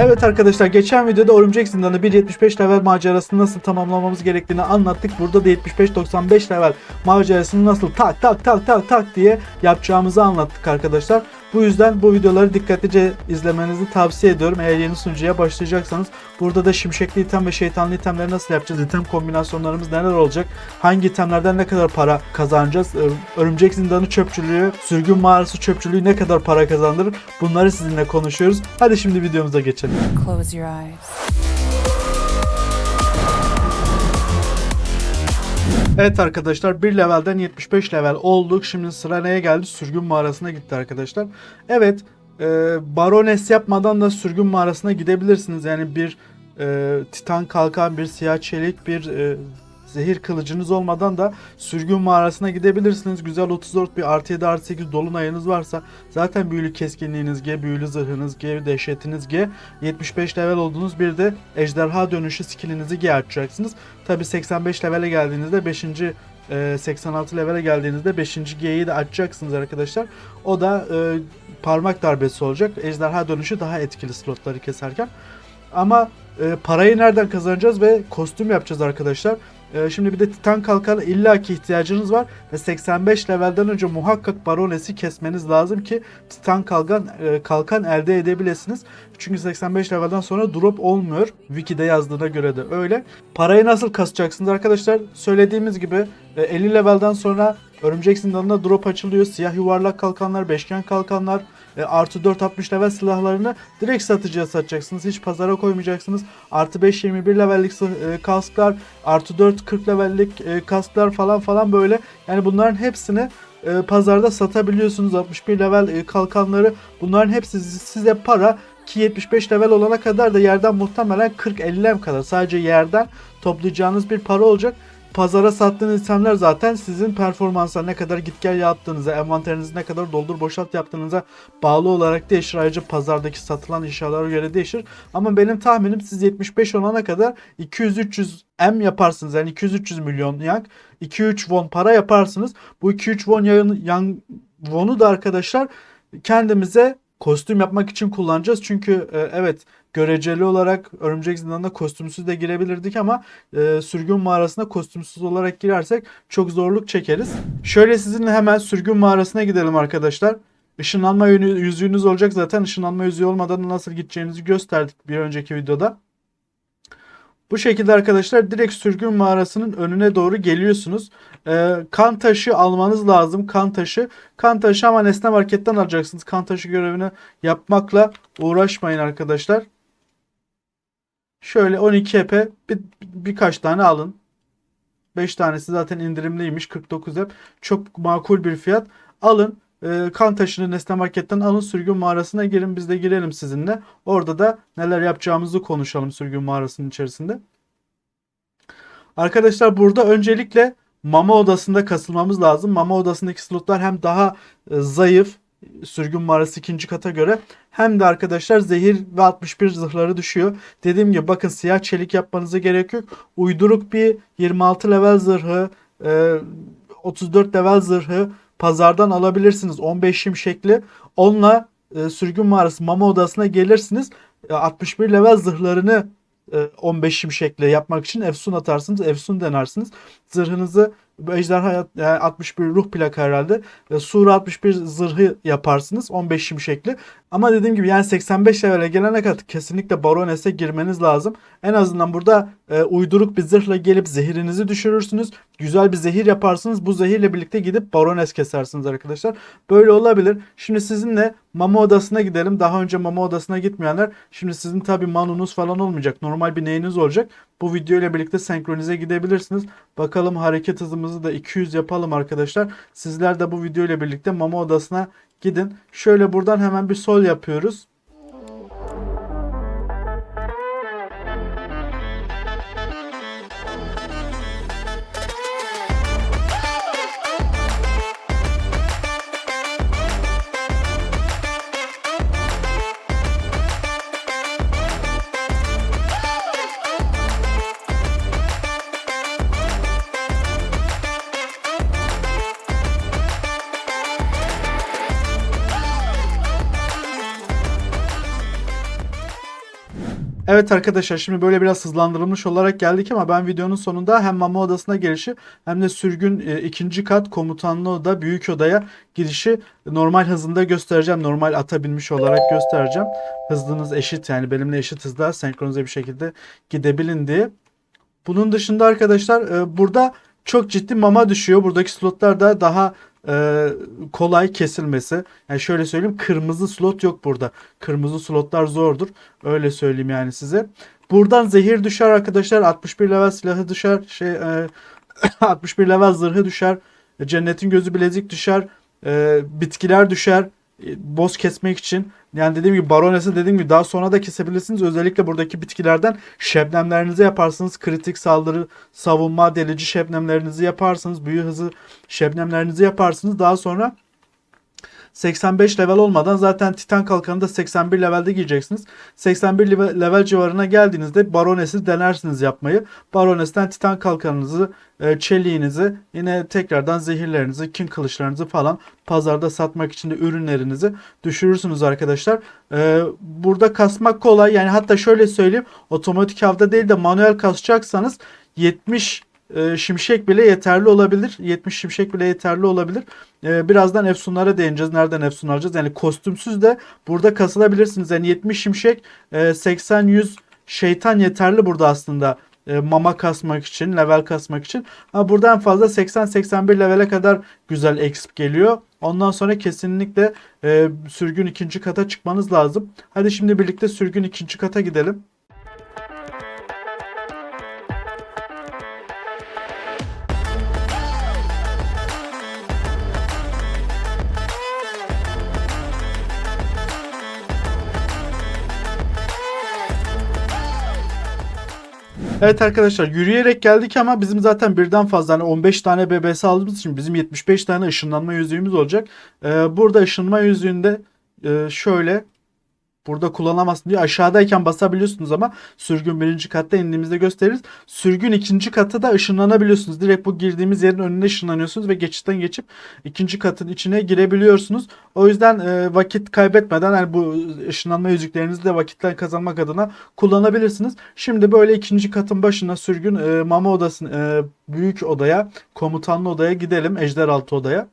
Evet arkadaşlar geçen videoda Örümcek Zindanı 1.75 level macerasını nasıl tamamlamamız gerektiğini anlattık. Burada da 75-95 level macerasını nasıl tak tak tak tak tak diye yapacağımızı anlattık arkadaşlar. Bu yüzden bu videoları dikkatlice izlemenizi tavsiye ediyorum. Eğer yeni sunucuya başlayacaksanız burada da şimşekli item ve şeytanlı itemleri nasıl yapacağız? İtem kombinasyonlarımız neler olacak? Hangi itemlerden ne kadar para kazanacağız? Ö- Örümcek zindanı çöpçülüğü, sürgün mağarası çöpçülüğü ne kadar para kazandırır? Bunları sizinle konuşuyoruz. Hadi şimdi videomuza geçelim. Close your eyes. Evet arkadaşlar bir levelden 75 level olduk. Şimdi sıra neye geldi? Sürgün mağarasına gitti arkadaşlar. Evet e, barones yapmadan da sürgün mağarasına gidebilirsiniz. Yani bir e, titan kalkan, bir siyah çelik, bir e, zehir kılıcınız olmadan da sürgün mağarasına gidebilirsiniz. Güzel 34 bir artı 7 artı 8 dolunayınız varsa zaten büyülü keskinliğiniz G, büyülü zırhınız G, dehşetiniz G. 75 level oldunuz bir de ejderha dönüşü skillinizi G açacaksınız. Tabi 85 levele geldiğinizde 5. e, 86 levele geldiğinizde 5. G'yi de açacaksınız arkadaşlar. O da e, parmak darbesi olacak. Ejderha dönüşü daha etkili slotları keserken. Ama e, parayı nereden kazanacağız ve kostüm yapacağız arkadaşlar. E, şimdi bir de Titan Kalkan'a illaki ihtiyacınız var ve 85 levelden önce muhakkak Baroness'i kesmeniz lazım ki Titan Kalkan, e, kalkan elde edebilirsiniz. Çünkü 85 levelden sonra drop olmuyor. Wiki'de yazdığına göre de öyle. Parayı nasıl kasacaksınız arkadaşlar? Söylediğimiz gibi e, 50 levelden sonra Örümcek zindanına drop açılıyor. Siyah yuvarlak kalkanlar, beşgen kalkanlar, e, artı 4-60 level silahlarını direkt satıcıya satacaksınız. Hiç pazara koymayacaksınız. Artı 5-21 levellik sı- e, kasklar, artı 4-40 levellik e, kasklar falan falan böyle. Yani bunların hepsini e, pazarda satabiliyorsunuz. 61 level e, kalkanları bunların hepsi size para ki 75 level olana kadar da yerden muhtemelen 40-50 em kadar sadece yerden toplayacağınız bir para olacak. Pazara sattığınız itemler zaten sizin performansa ne kadar git gel yaptığınıza, envanterinizi ne kadar doldur boşalt yaptığınıza bağlı olarak değişir. Ayrıca pazardaki satılan eşyalara göre değişir. Ama benim tahminim siz 75 olana kadar 200-300 M yaparsınız. Yani 200-300 milyon yak. 2-3 won para yaparsınız. Bu 2-3 won yan, yan, won'u da arkadaşlar kendimize kostüm yapmak için kullanacağız. Çünkü e, evet göreceli olarak Örümcek Zindanı'na kostümsüz de girebilirdik ama e, sürgün mağarasına kostümsüz olarak girersek çok zorluk çekeriz. Şöyle sizinle hemen sürgün mağarasına gidelim arkadaşlar. Işınlanma yüzüğünüz olacak zaten. Işınlanma yüzüğü olmadan nasıl gideceğinizi gösterdik bir önceki videoda. Bu şekilde arkadaşlar direkt sürgün mağarasının önüne doğru geliyorsunuz. Ee, kan taşı almanız lazım. Kan taşı. Kan taşı ama Nesne Market'ten alacaksınız. Kan taşı görevini yapmakla uğraşmayın arkadaşlar. Şöyle 12 EP bir, birkaç tane alın. 5 tanesi zaten indirimliymiş. 49 EP. Çok makul bir fiyat. Alın. Ee, kan taşını Nesne Market'ten alın. Sürgün mağarasına girin. Biz de girelim sizinle. Orada da neler yapacağımızı konuşalım sürgün mağarasının içerisinde. Arkadaşlar burada öncelikle mama odasında kasılmamız lazım. Mama odasındaki slotlar hem daha e, zayıf sürgün mağarası ikinci kata göre hem de arkadaşlar zehir ve 61 zırhları düşüyor. Dediğim gibi bakın siyah çelik yapmanıza gerek yok. Uyduruk bir 26 level zırhı, e, 34 level zırhı pazardan alabilirsiniz. 15 şimşekli. Onunla e, sürgün mağarası mama odasına gelirsiniz. E, 61 level zırhlarını e, 15 şimşekle yapmak için efsun atarsınız. Efsun denersiniz. Zırhınızı bu ejderha yani 61 ruh plaka herhalde. E, Sura 61 zırhı yaparsınız 15 şimşekli. Ama dediğim gibi yani 85 levele gelene kadar kesinlikle Barones'e girmeniz lazım. En azından burada e, uyduruk bir zırhla gelip zehirinizi düşürürsünüz. Güzel bir zehir yaparsınız. Bu zehirle birlikte gidip Barones kesersiniz arkadaşlar. Böyle olabilir. Şimdi sizinle mama odasına gidelim. Daha önce mama odasına gitmeyenler. Şimdi sizin tabi manunuz falan olmayacak. Normal bir neyiniz olacak. Bu video ile birlikte senkronize gidebilirsiniz. Bakalım hareket hızımızı da 200 yapalım arkadaşlar. Sizler de bu video ile birlikte mama odasına gidin. Şöyle buradan hemen bir sol yapıyoruz. Evet arkadaşlar şimdi böyle biraz hızlandırılmış olarak geldik ama ben videonun sonunda hem mama odasına girişi hem de sürgün e, ikinci kat komutanlı oda büyük odaya girişi normal hızında göstereceğim. Normal ata binmiş olarak göstereceğim. Hızınız eşit yani benimle eşit hızda senkronize bir şekilde gidebilin diye. Bunun dışında arkadaşlar e, burada çok ciddi mama düşüyor. Buradaki slotlar da daha e, kolay kesilmesi. Yani şöyle söyleyeyim kırmızı slot yok burada. Kırmızı slotlar zordur. Öyle söyleyeyim yani size. Buradan zehir düşer arkadaşlar. 61 level silahı düşer. Şey e, 61 level zırhı düşer. Cennetin gözü bilezik düşer. E, bitkiler düşer. E, boss kesmek için. Yani dediğim gibi baronesi dediğim gibi daha sonra da kesebilirsiniz. Özellikle buradaki bitkilerden şebnemlerinizi yaparsınız. Kritik saldırı, savunma, delici şebnemlerinizi yaparsınız. Büyü hızı şebnemlerinizi yaparsınız. Daha sonra 85 level olmadan zaten Titan kalkanı da 81 levelde giyeceksiniz. 81 level, civarına geldiğinizde Baroness'i denersiniz yapmayı. Baroness'ten Titan kalkanınızı, e, çeliğinizi, yine tekrardan zehirlerinizi, kin kılıçlarınızı falan pazarda satmak için de ürünlerinizi düşürürsünüz arkadaşlar. E, burada kasmak kolay. Yani hatta şöyle söyleyeyim. Otomatik avda değil de manuel kasacaksanız 70 e, şimşek bile yeterli olabilir. 70 şimşek bile yeterli olabilir. E, birazdan efsunlara değineceğiz. Nereden efsun alacağız? Yani kostümsüz de burada kasılabilirsiniz. Yani 70 şimşek, e, 80-100 şeytan yeterli burada aslında. E, mama kasmak için, level kasmak için. Ama buradan fazla 80-81 levele kadar güzel exp geliyor. Ondan sonra kesinlikle e, sürgün ikinci kata çıkmanız lazım. Hadi şimdi birlikte sürgün ikinci kata gidelim. Evet arkadaşlar yürüyerek geldik ama bizim zaten birden fazla hani 15 tane BBS aldığımız için bizim 75 tane ışınlanma yüzüğümüz olacak. Ee, burada ışınlanma yüzüğünde e, şöyle burada kullanamazsın diyor. Aşağıdayken basabiliyorsunuz ama sürgün birinci katta indiğimizde gösteririz. Sürgün ikinci katta da ışınlanabiliyorsunuz. Direkt bu girdiğimiz yerin önüne ışınlanıyorsunuz ve geçitten geçip ikinci katın içine girebiliyorsunuz. O yüzden e, vakit kaybetmeden yani bu ışınlanma yüzüklerinizi de vakitten kazanmak adına kullanabilirsiniz. Şimdi böyle ikinci katın başına sürgün e, mama odasını e, büyük odaya komutanlı odaya gidelim. Ejderaltı odaya.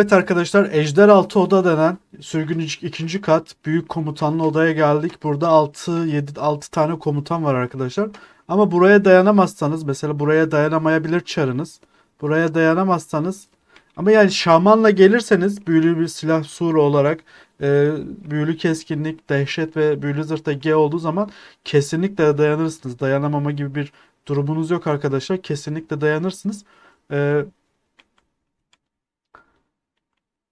Evet arkadaşlar Ejderaltı Oda denen sürgün iç- ikinci kat büyük komutanlı odaya geldik. Burada 6 7 6 tane komutan var arkadaşlar. Ama buraya dayanamazsanız mesela buraya dayanamayabilir çarınız. Buraya dayanamazsanız ama yani şamanla gelirseniz büyülü bir silah suru olarak e, büyülü keskinlik, dehşet ve büyülü zırhta G olduğu zaman kesinlikle dayanırsınız. Dayanamama gibi bir durumunuz yok arkadaşlar. Kesinlikle dayanırsınız. E,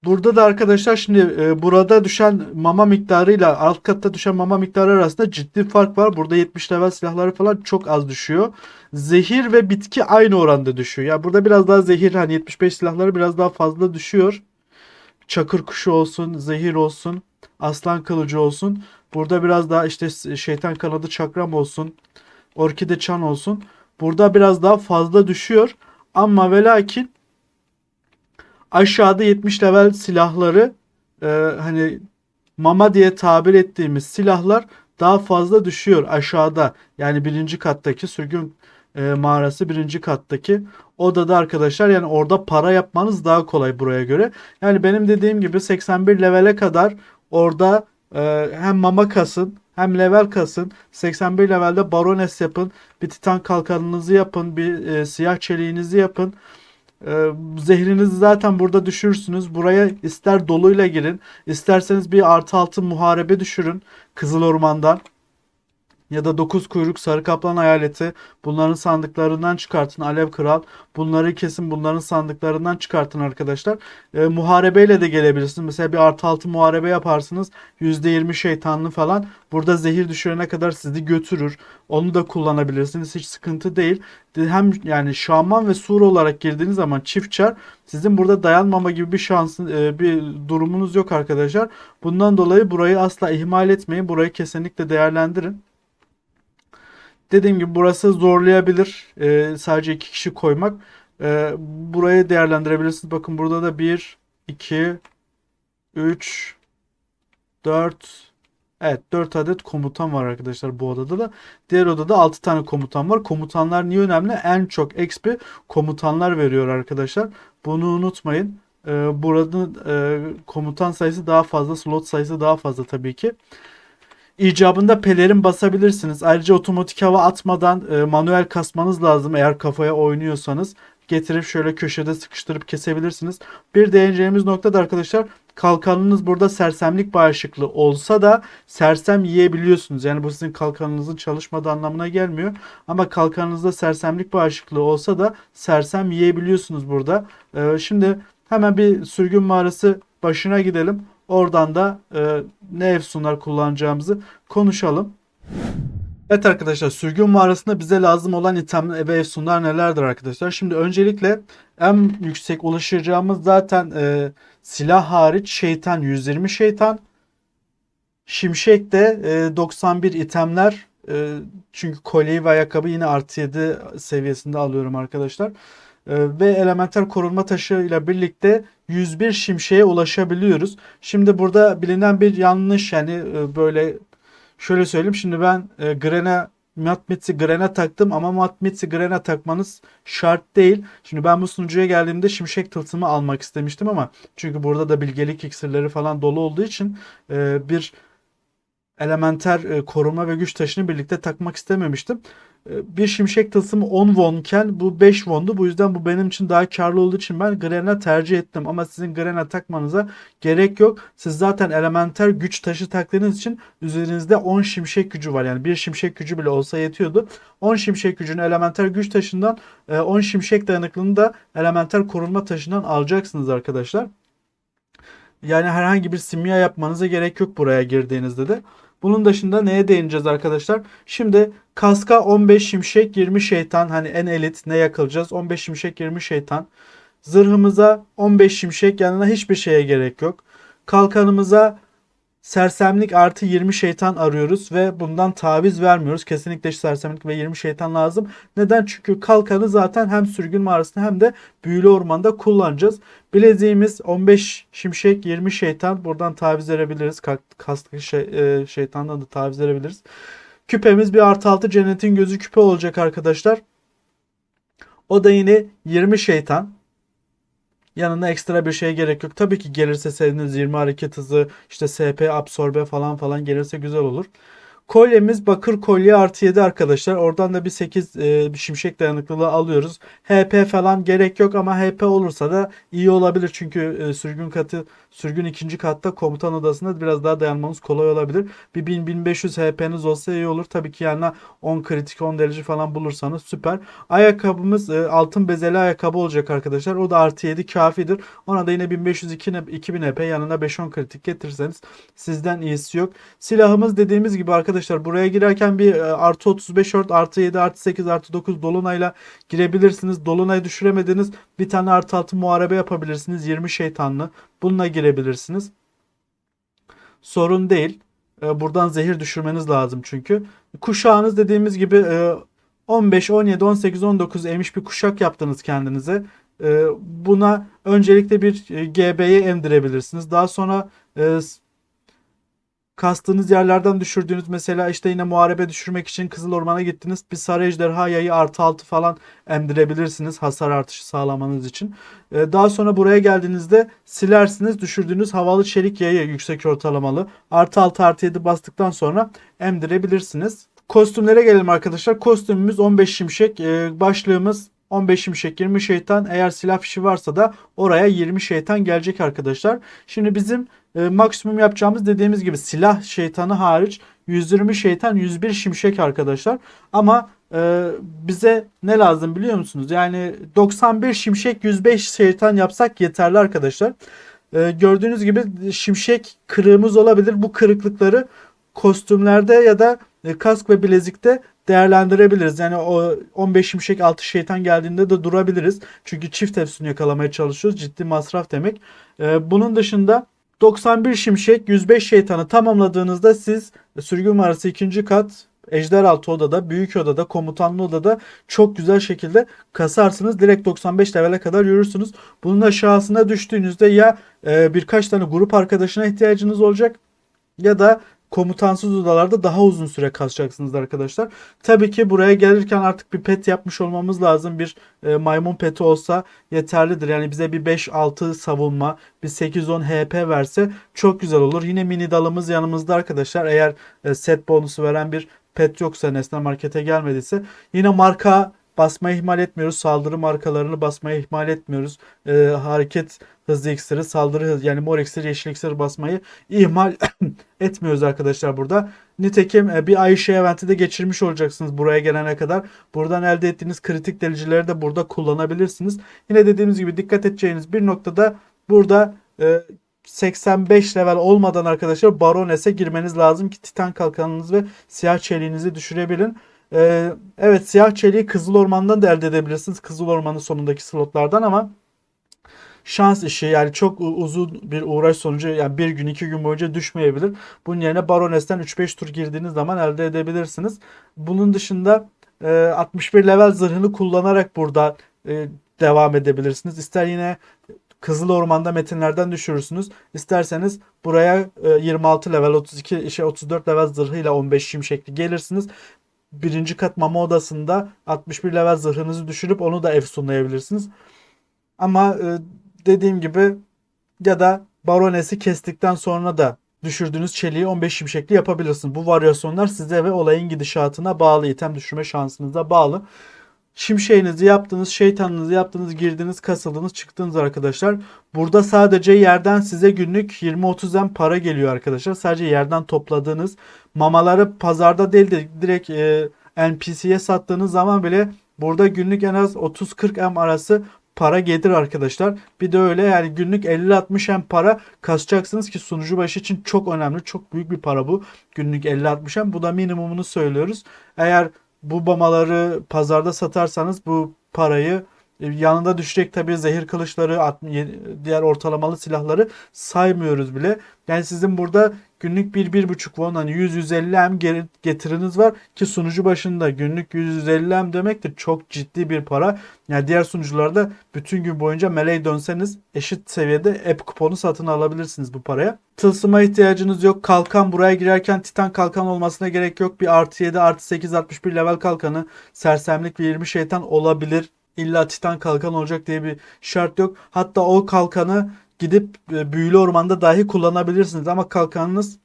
Burada da arkadaşlar şimdi e, burada düşen mama miktarıyla alt katta düşen mama miktarı arasında ciddi fark var. Burada 70 level silahları falan çok az düşüyor. Zehir ve bitki aynı oranda düşüyor. Ya burada biraz daha zehir hani 75 silahları biraz daha fazla düşüyor. Çakır kuşu olsun, zehir olsun, aslan kılıcı olsun. Burada biraz daha işte şeytan kanadı çakram olsun, orkide çan olsun. Burada biraz daha fazla düşüyor. Ama ve lakin aşağıda 70 level silahları e, hani mama diye tabir ettiğimiz silahlar daha fazla düşüyor aşağıda. Yani birinci kattaki sürgün e, mağarası birinci kattaki odada arkadaşlar yani orada para yapmanız daha kolay buraya göre. Yani benim dediğim gibi 81 levele kadar orada Ee, hem mama kasın hem level kasın. 81 levelde barones yapın. Bir titan kalkanınızı yapın. Bir e, siyah çeliğinizi yapın. Ee, zehrinizi zaten burada düşürürsünüz. Buraya ister doluyla girin. isterseniz bir artı altı muharebe düşürün. Kızıl Orman'dan. Ya da dokuz kuyruk sarı kaplan hayaleti. Bunların sandıklarından çıkartın. Alev Kral. Bunları kesin bunların sandıklarından çıkartın arkadaşlar. E, muharebeyle de gelebilirsiniz. Mesela bir artı altı muharebe yaparsınız. %20 şeytanlı falan. Burada zehir düşürene kadar sizi götürür. Onu da kullanabilirsiniz. Hiç sıkıntı değil. Hem yani şaman ve sur olarak girdiğiniz zaman çift çar sizin burada dayanmama gibi bir şansın e, bir durumunuz yok arkadaşlar. Bundan dolayı burayı asla ihmal etmeyin. Burayı kesinlikle değerlendirin. Dediğim gibi burası zorlayabilir. Ee, sadece iki kişi koymak. Ee, burayı değerlendirebilirsiniz. Bakın burada da 1, 2, 3, 4, Evet 4 adet komutan var arkadaşlar bu odada da. Diğer odada 6 tane komutan var. Komutanlar niye önemli? En çok XP komutanlar veriyor arkadaşlar. Bunu unutmayın. Ee, burada e, komutan sayısı daha fazla, slot sayısı daha fazla tabii ki. İcabında pelerin basabilirsiniz. Ayrıca otomatik hava atmadan e, manuel kasmanız lazım eğer kafaya oynuyorsanız. Getirip şöyle köşede sıkıştırıp kesebilirsiniz. Bir değineceğimiz nokta da arkadaşlar kalkanınız burada sersemlik bağışıklığı olsa da sersem yiyebiliyorsunuz. Yani bu sizin kalkanınızın çalışmadığı anlamına gelmiyor. Ama kalkanınızda sersemlik bağışıklığı olsa da sersem yiyebiliyorsunuz burada. E, şimdi hemen bir sürgün mağarası başına gidelim. Oradan da e, ne efsunlar kullanacağımızı konuşalım. Evet arkadaşlar sürgün mağarasında bize lazım olan item ve efsunlar nelerdir arkadaşlar? Şimdi öncelikle en yüksek ulaşacağımız zaten e, silah hariç şeytan 120 şeytan. Şimşek de e, 91 itemler. E, çünkü kolyeyi ve ayakkabı yine artı 7 seviyesinde alıyorum arkadaşlar. Ve elementer korunma taşı ile birlikte 101 şimşeğe ulaşabiliyoruz. Şimdi burada bilinen bir yanlış yani e, böyle şöyle söyleyeyim. Şimdi ben e, Grena Matmitsi Grena taktım ama Matmitsi Grena takmanız şart değil. Şimdi ben bu sunucuya geldiğimde şimşek tılsımı almak istemiştim ama çünkü burada da bilgelik iksirleri falan dolu olduğu için e, bir elementer koruma ve güç taşını birlikte takmak istememiştim. E, bir şimşek tılsımı 10 wonken bu 5 wondu. Bu yüzden bu benim için daha karlı olduğu için ben Grena tercih ettim. Ama sizin Grena takmanıza gerek yok. Siz zaten elementer güç taşı taktığınız için üzerinizde 10 şimşek gücü var. Yani bir şimşek gücü bile olsa yetiyordu. 10 şimşek gücünü elementer güç taşından 10 şimşek dayanıklılığını da elementer korunma taşından alacaksınız arkadaşlar. Yani herhangi bir simya yapmanıza gerek yok buraya girdiğinizde de. Bunun dışında neye değineceğiz arkadaşlar? Şimdi kaska 15 şimşek 20 şeytan hani en elit ne yakılacağız? 15 şimşek 20 şeytan. Zırhımıza 15 şimşek yanına hiçbir şeye gerek yok. Kalkanımıza sersemlik artı 20 şeytan arıyoruz ve bundan taviz vermiyoruz. Kesinlikle sersemlik ve 20 şeytan lazım. Neden? Çünkü kalkanı zaten hem sürgün mağarasında hem de büyülü ormanda kullanacağız. Bileziğimiz 15 şimşek 20 şeytan. Buradan taviz verebiliriz. Kaslı şey, e, şeytandan da taviz verebiliriz. Küpemiz bir artı altı cennetin gözü küpe olacak arkadaşlar. O da yine 20 şeytan. Yanına ekstra bir şeye gerek yok. Tabii ki gelirse seviniriz 20 hareket hızı, işte SP absorbe falan falan gelirse güzel olur. Kolyemiz bakır kolye artı 7 arkadaşlar. Oradan da bir 8 e, bir şimşek dayanıklılığı alıyoruz. HP falan gerek yok ama HP olursa da iyi olabilir. Çünkü e, sürgün katı sürgün ikinci katta komutan odasında biraz daha dayanmamız kolay olabilir. Bir 1000-1500 HP'niz olsa iyi olur. Tabii ki yanına 10 kritik 10 derece falan bulursanız süper. Ayakkabımız e, altın bezeli ayakkabı olacak arkadaşlar. O da artı 7 kafidir. Ona da yine 1500 2000 HP yanına 5-10 kritik getirirseniz sizden iyisi yok. Silahımız dediğimiz gibi arkadaşlar arkadaşlar buraya girerken bir e, artı 35 ört artı 7 artı 8 artı 9 dolunayla girebilirsiniz. Dolunay düşüremediniz bir tane artı 6 muharebe yapabilirsiniz 20 şeytanlı. Bununla girebilirsiniz. Sorun değil. E, buradan zehir düşürmeniz lazım çünkü. Kuşağınız dediğimiz gibi 15, 17, 18, 19 emiş bir kuşak yaptınız kendinize. E, buna öncelikle bir GB'ye emdirebilirsiniz. Daha sonra kastığınız yerlerden düşürdüğünüz mesela işte yine muharebe düşürmek için Kızıl Orman'a gittiniz. Bir sarı ejderha yayı artı altı falan emdirebilirsiniz hasar artışı sağlamanız için. Ee, daha sonra buraya geldiğinizde silersiniz düşürdüğünüz havalı çelik yayı yüksek ortalamalı. Artı altı artı 7 bastıktan sonra emdirebilirsiniz. Kostümlere gelelim arkadaşlar. Kostümümüz 15 şimşek. Ee, başlığımız 15 şimşek 20 şeytan. Eğer silah fişi varsa da oraya 20 şeytan gelecek arkadaşlar. Şimdi bizim e, maksimum yapacağımız dediğimiz gibi silah şeytanı hariç 120 şeytan 101 şimşek arkadaşlar. Ama e, bize ne lazım biliyor musunuz? Yani 91 şimşek 105 şeytan yapsak yeterli arkadaşlar. E, gördüğünüz gibi şimşek kırığımız olabilir. Bu kırıklıkları kostümlerde ya da e, kask ve bilezikte değerlendirebiliriz. Yani o 15 şimşek 6 şeytan geldiğinde de durabiliriz. Çünkü çift efsunu yakalamaya çalışıyoruz. Ciddi masraf demek. E, bunun dışında 91 şimşek 105 şeytanı tamamladığınızda siz sürgün mağarası ikinci kat Ejderaltı odada, büyük odada, komutanlı odada çok güzel şekilde kasarsınız. Direkt 95 levele kadar yürürsünüz. Bunun aşağısına düştüğünüzde ya e, birkaç tane grup arkadaşına ihtiyacınız olacak ya da komutansız odalarda daha uzun süre kasacaksınız arkadaşlar. Tabii ki buraya gelirken artık bir pet yapmış olmamız lazım. Bir e, maymun peti olsa yeterlidir. Yani bize bir 5-6 savunma, bir 8-10 HP verse çok güzel olur. Yine mini dalımız yanımızda arkadaşlar. Eğer e, set bonusu veren bir pet yoksa Nesne Market'e gelmediyse yine marka basmayı ihmal etmiyoruz. Saldırı markalarını basmayı ihmal etmiyoruz. Ee, hareket hızlı iksiri, saldırı yani mor iksir, yeşil iksir basmayı ihmal etmiyoruz arkadaşlar burada. Nitekim e, bir Ayşe eventi de geçirmiş olacaksınız buraya gelene kadar. Buradan elde ettiğiniz kritik delicileri de burada kullanabilirsiniz. Yine dediğimiz gibi dikkat edeceğiniz bir noktada burada e, 85 level olmadan arkadaşlar Barones'e girmeniz lazım ki Titan kalkanınız ve siyah çeliğinizi düşürebilin. Ee, evet siyah çeliği Kızıl Orman'dan da elde edebilirsiniz. Kızıl Orman'ın sonundaki slotlardan ama şans işi yani çok uzun bir uğraş sonucu yani bir gün iki gün boyunca düşmeyebilir. Bunun yerine Barones'ten 3-5 tur girdiğiniz zaman elde edebilirsiniz. Bunun dışında e, 61 level zırhını kullanarak burada e, devam edebilirsiniz. İster yine Kızıl Orman'da metinlerden düşürürsünüz. İsterseniz buraya 26 level 32 işte 34 level zırhıyla 15 şimşekli gelirsiniz. Birinci kat mama odasında 61 level zırhınızı düşürüp onu da efsunlayabilirsiniz. Ama e, dediğim gibi ya da Barones'i kestikten sonra da düşürdüğünüz çeliği 15 şimşekli yapabilirsiniz. Bu varyasyonlar size ve olayın gidişatına bağlı, item düşürme şansınıza bağlı. Şimşeğinizi yaptınız, şeytanınızı yaptınız, girdiniz, kasıldınız, çıktınız arkadaşlar. Burada sadece yerden size günlük 20-30 para geliyor arkadaşlar. Sadece yerden topladığınız mamaları pazarda değil de direkt e, NPC'ye sattığınız zaman bile burada günlük en az 30-40 M arası para gelir arkadaşlar. Bir de öyle yani günlük 50-60 M para kasacaksınız ki sunucu başı için çok önemli. Çok büyük bir para bu. Günlük 50-60 M. Bu da minimumunu söylüyoruz. Eğer bu mamaları pazarda satarsanız bu parayı e, yanında düşecek tabii zehir kılıçları, diğer ortalamalı silahları saymıyoruz bile. Yani sizin burada günlük 1-1.5 won hani 100-150 M getiriniz var ki sunucu başında günlük 100-150 M demektir. Çok ciddi bir para. Yani diğer sunucularda bütün gün boyunca meleğe dönseniz eşit seviyede app kuponu satın alabilirsiniz bu paraya. Tılsıma ihtiyacınız yok. Kalkan buraya girerken titan kalkan olmasına gerek yok. Bir artı 7 artı 8 61 level kalkanı sersemlik ve 20 şeytan olabilir illa titan kalkan olacak diye bir şart yok. Hatta o kalkanı gidip e, büyülü ormanda dahi kullanabilirsiniz ama kalkanınız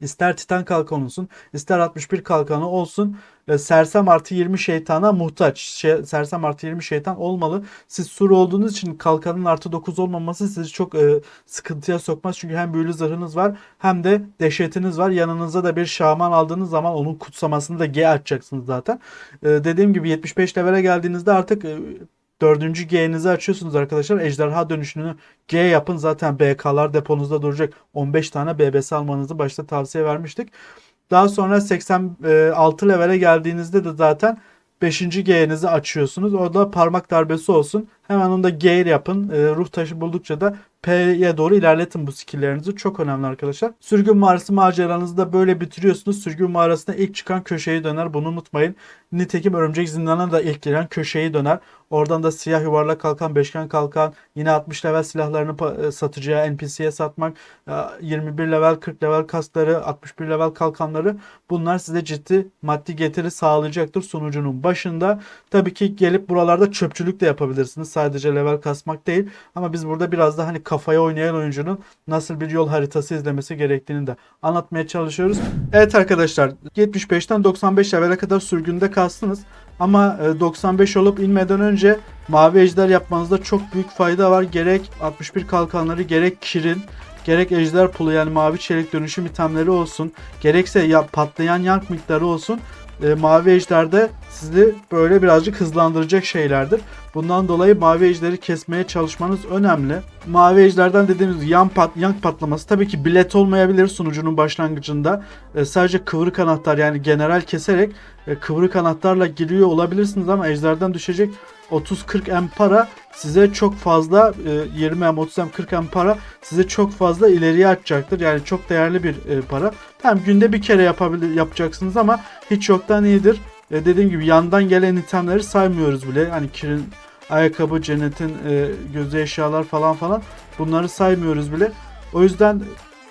ister titan kalkan olsun ister 61 kalkanı olsun e, sersem artı 20 şeytana muhtaç. Şey, sersem artı 20 şeytan olmalı. Siz sur olduğunuz için kalkanın artı 9 olmaması sizi çok e, sıkıntıya sokmaz. Çünkü hem büyülü zırhınız var hem de dehşetiniz var. Yanınıza da bir şaman aldığınız zaman onun kutsamasını da G açacaksınız zaten. E, dediğim gibi 75 levele geldiğinizde artık e, Dördüncü G'nizi açıyorsunuz arkadaşlar. Ejderha dönüşünü G yapın. Zaten BK'lar deponuzda duracak. 15 tane BBS almanızı başta tavsiye vermiştik. Daha sonra 86 levele geldiğinizde de zaten 5. G'nizi açıyorsunuz. Orada parmak darbesi olsun. Hemen onu da G ile yapın. E, ruh taşı buldukça da P'ye doğru ilerletin bu skilllerinizi. Çok önemli arkadaşlar. Sürgün mağarası maceranızı da böyle bitiriyorsunuz. Sürgün mağarasına ilk çıkan köşeyi döner. Bunu unutmayın. Nitekim örümcek zindanına da ilk giren köşeyi döner. Oradan da siyah yuvarlak kalkan, beşgen kalkan, yine 60 level silahlarını e, satıcıya, NPC'ye satmak, e, 21 level, 40 level kaskları, 61 level kalkanları bunlar size ciddi maddi getiri sağlayacaktır sunucunun başında. Tabii ki gelip buralarda çöpçülük de yapabilirsiniz. Sadece level kasmak değil. Ama biz burada biraz da hani kafaya oynayan oyuncunun nasıl bir yol haritası izlemesi gerektiğini de anlatmaya çalışıyoruz. Evet arkadaşlar 75'ten 95 level'e kadar sürgünde kastınız. Ama e, 95 olup inmeden önce mavi ejder yapmanızda çok büyük fayda var. Gerek 61 kalkanları gerek kirin gerek ejder pulu yani mavi çelik dönüşüm itemleri olsun gerekse ya patlayan yank miktarı olsun e, mavi ejderde sizi böyle birazcık hızlandıracak şeylerdir. Bundan dolayı mavi ejderi kesmeye çalışmanız önemli. Mavi ejderden dediğimiz yan pat, yank patlaması tabii ki bilet olmayabilir sunucunun başlangıcında. E, sadece kıvrık anahtar yani general keserek e, kıvrık anahtarla giriyor olabilirsiniz ama ejderden düşecek 30-40 M para size çok fazla e, 20 M 30 M 40 M para size çok fazla ileriye atacaktır. Yani çok değerli bir e, para. Hem günde bir kere yapabilir yapacaksınız ama hiç yoktan iyidir. E, dediğim gibi yandan gelen itemleri saymıyoruz bile. Hani kirin ayakkabı, cennetin e, gözü eşyalar falan falan bunları saymıyoruz bile. O yüzden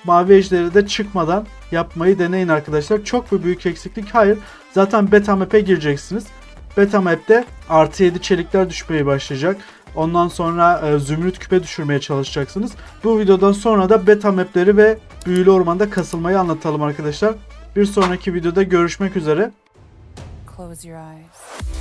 mavi ejderi de çıkmadan yapmayı deneyin arkadaşlar. Çok bir büyük eksiklik hayır. Zaten beta map'e gireceksiniz. Beta map'te artı 7 çelikler düşmeye başlayacak. Ondan sonra e, zümrüt küpe düşürmeye çalışacaksınız. Bu videodan sonra da beta map'leri ve büyülü ormanda kasılmayı anlatalım arkadaşlar. Bir sonraki videoda görüşmek üzere. Close your eyes.